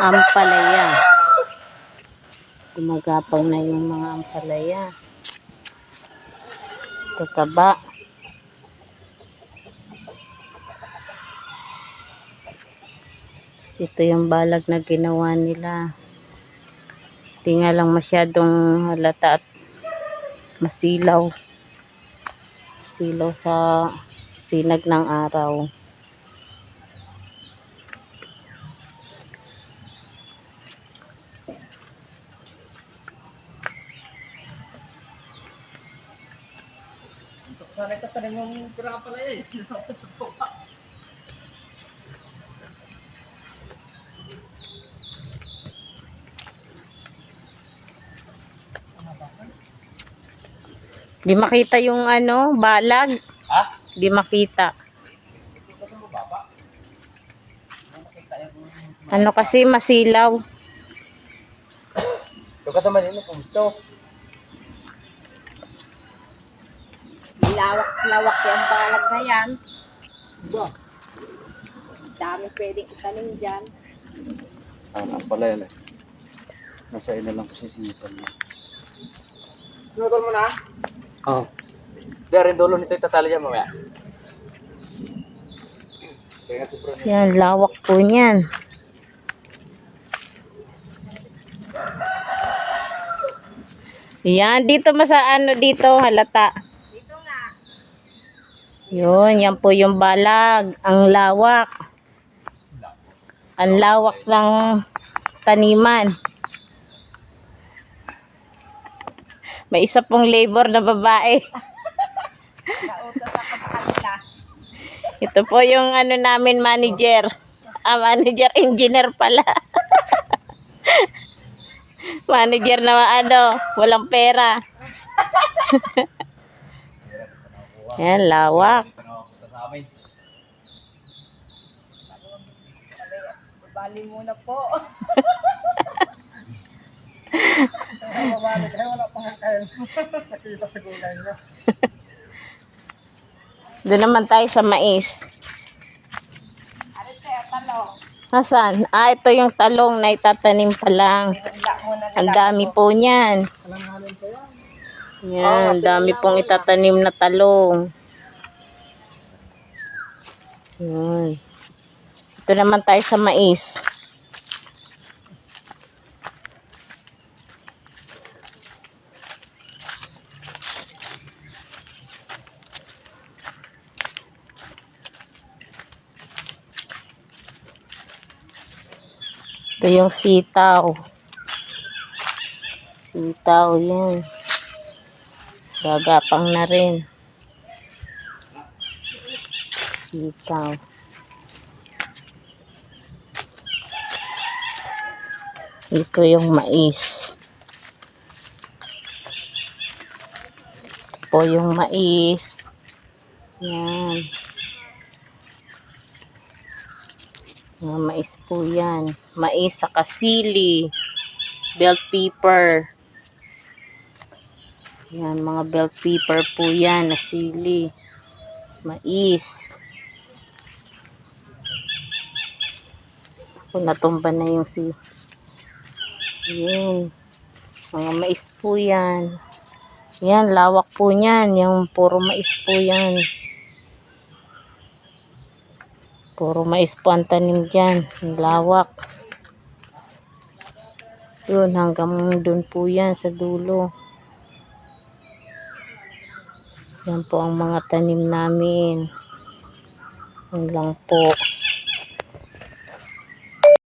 Ampalaya. Gumagapang na yung mga ampalaya. Tataba. Ito yung balag na ginawa nila. Hindi nga lang masyadong halata at masilaw. Silaw sa sinag ng araw. Sana ka tanim yung pira pala eh. Di makita yung ano, balag. Ha? Di makita. Ano kasi masilaw. Ito kasama din kung gusto. Lawak-lawak yung balag na yan. Ba? Dami pwedeng itanim dyan. Ah, pala yan eh. Nasa ina lang kasi sinipan niya. Sinutol mo na? Oo. Di rin dulo nito itatali dyan mamaya. Yan, lawak po niyan. Yan, dito masa ano dito, halata. Yun, yan po yung balag. Ang lawak. Ang lawak ng taniman. May isa pong labor na babae. Ito po yung ano namin manager. Ah, manager engineer pala. manager na ano, walang pera. Yan, lawak. Bali muna po. Mabalik ay wala pang kain. Nakita sa gulay niya. Doon naman tayo sa mais. Nasaan? Ah, ito yung talong na itatanim pa lang. Ang dami po niyan. Yan. Yan, dami pong itatanim na talong. Yun. Ito naman tayo sa mais. Ito yung sitaw. Sitaw, yan. Gagapang na rin. Sitaw. Ito yung mais. Ito po yung mais. Yan. Mga mais po yan. Mais sa kasili. Bell pepper. Yan, mga bell pepper po yan na sili. Mais. Ako, natumba na yung si... Yan. Mga mais po yan. Yan, lawak po yan. Yung puro mais po yan. Puro mais po ang tanim dyan. Ang lawak. Yun, hanggang dun po yan sa dulo. Yan po ang mga tanim namin. Yan lang po.